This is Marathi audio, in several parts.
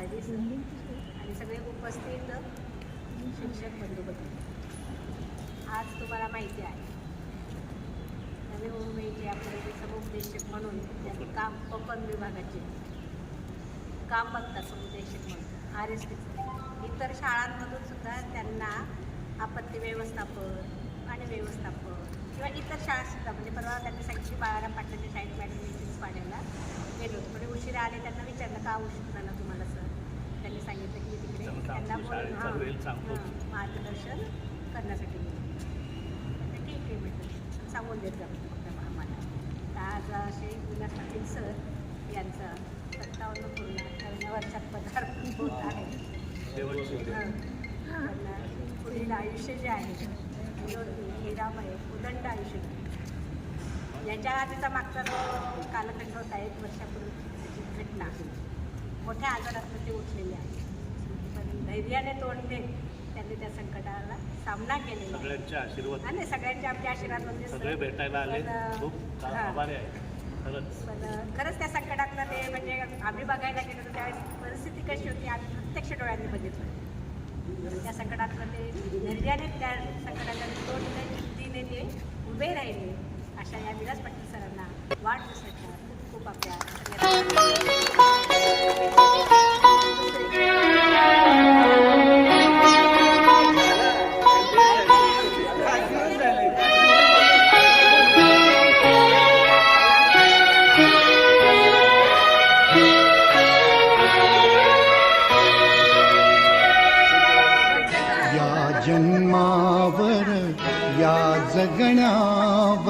आर संधी आणि सगळे उपस्थित शिक्षक बंधू भगिनी आज तुम्हाला माहिती आहे. नवी मुंबईचे आपले समुपदेशक म्हणून त्यांनी काम कोकण विभागाचे काम बघतात समुपदेशक म्हणून आर एस इतर शाळांमधून सुद्धा त्यांना आपत्ती व्यवस्थापन आणि व्यवस्थापन किंवा इतर शाळासुद्धा म्हणजे परवा त्यांनी सांगितली बाळाराम पाटलांच्या शाळेत मॅडम मीटिंग्स गेलो थोडे म्हणजे पण उशिरा आले त्यांना विचारलं का उशीर झाला तुम्हाला सर त्यांनी सांगितलं की तिकडे त्यांना मार्गदर्शन करण्यासाठी ठीक आहे म्हटलं सांगून देत जा म्हटलं फक्त आम्हाला तर आज असे विलास पाटील सर यांचा सत्तावन्न पूर्ण अठ्ठावन्न वर्षात पदार्पण होत आहे. पुढील आयुष्य जे आहे विनोदी हिरामय उदंड आयुष्य. याच्या आधीचा मागचा जो कालखंड होता एक वर्षापूर्वीची घटना. मोठ्या आजारातून ते उठलेले आहे पण धैर्याने तोंड देत त्यांनी त्या संकटाला सामना केलेला आहे. सगळ्यांचे आशीर्वाद. आणि सगळ्यांचे आमचे आशीर्वाद म्हणजे सगळे भेटायला आले. पण, अं, खूप हां. आभारी आहे. खरंच. पण अं, खरंच त्या संकटातलं ते म्हणजे आम्ही बघायला गेलो तर त्यावेळेस परिस्थिती कशी होती आम्ही प्रत्यक्ष डोळ्यांनी बघितलं. त्या संकटातलं ते धैर्याने त्या संकटाला तोंड देत जिद्दीने ते उभे राहिले. अशा या विलास पाटील सरांना वाढदिवसाच्या खूप खूप आपल्या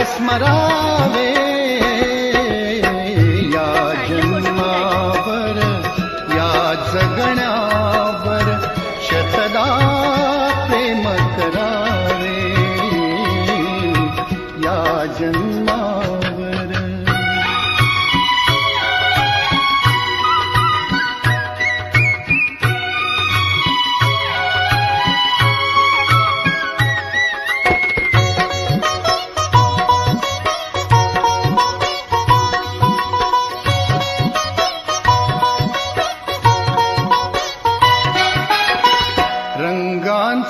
esmeralda.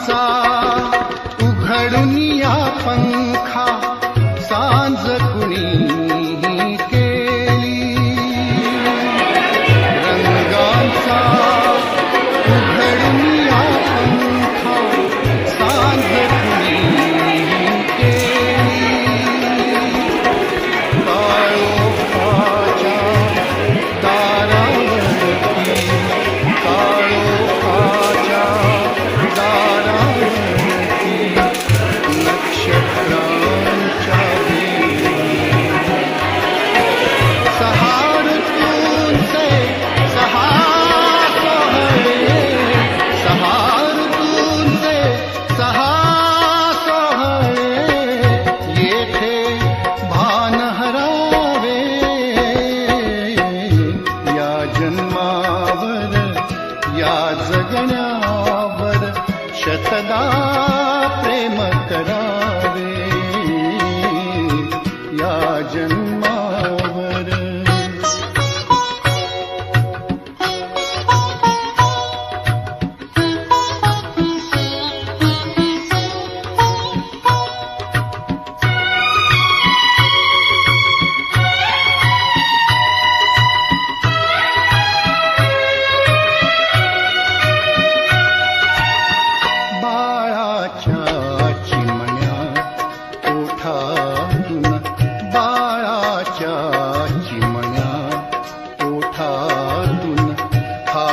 சார் ಸದಾ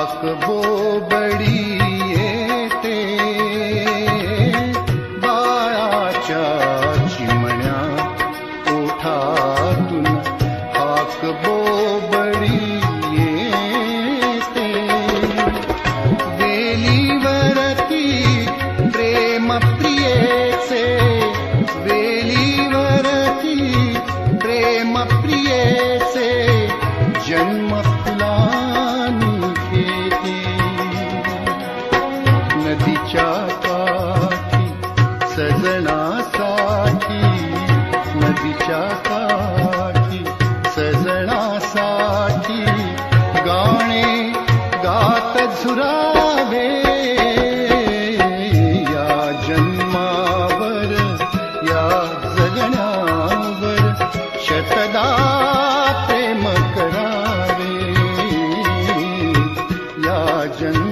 আকবো काठी सजनासाठी गाणे गात झुरावे या जन्मावर या जगण्यावर शतदा प्रेम करावे या जन्मावर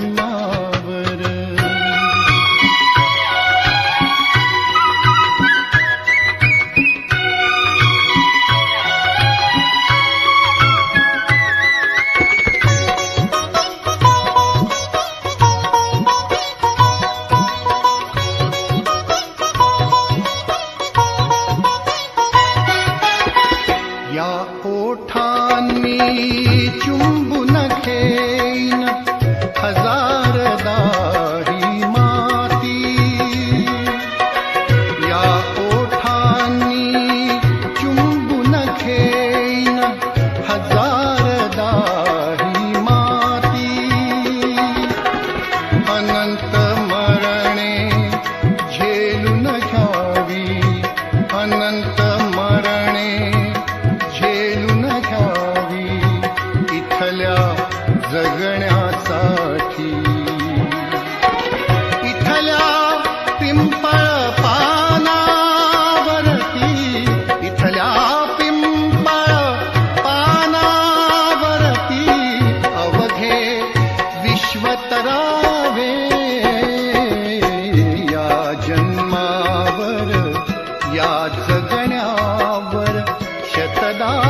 जन्मावर या जगण्यावर शतदा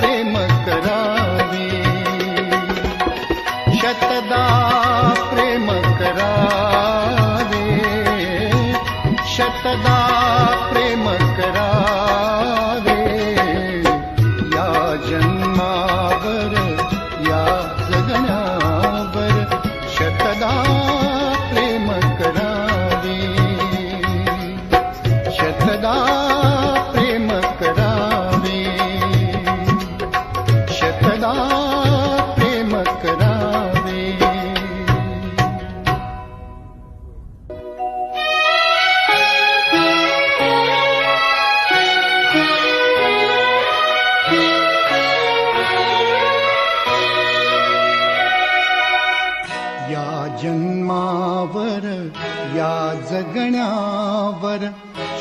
प्रेम करावे. शतदा प्रेम करावे. शतदा प्रेम करावे. या जन्मावर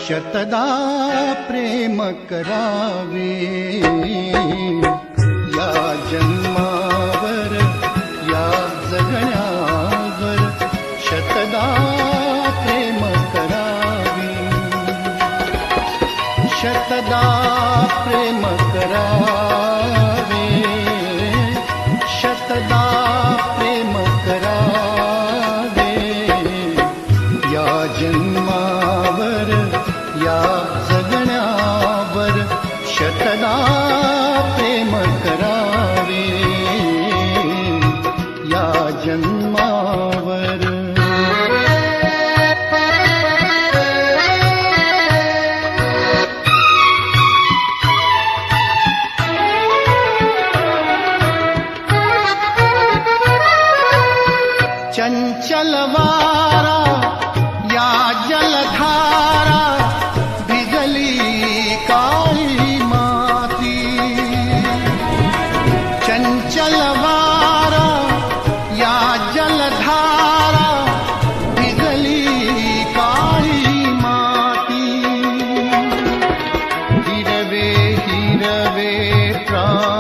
शतदा प्रेम करावे। या जन्मा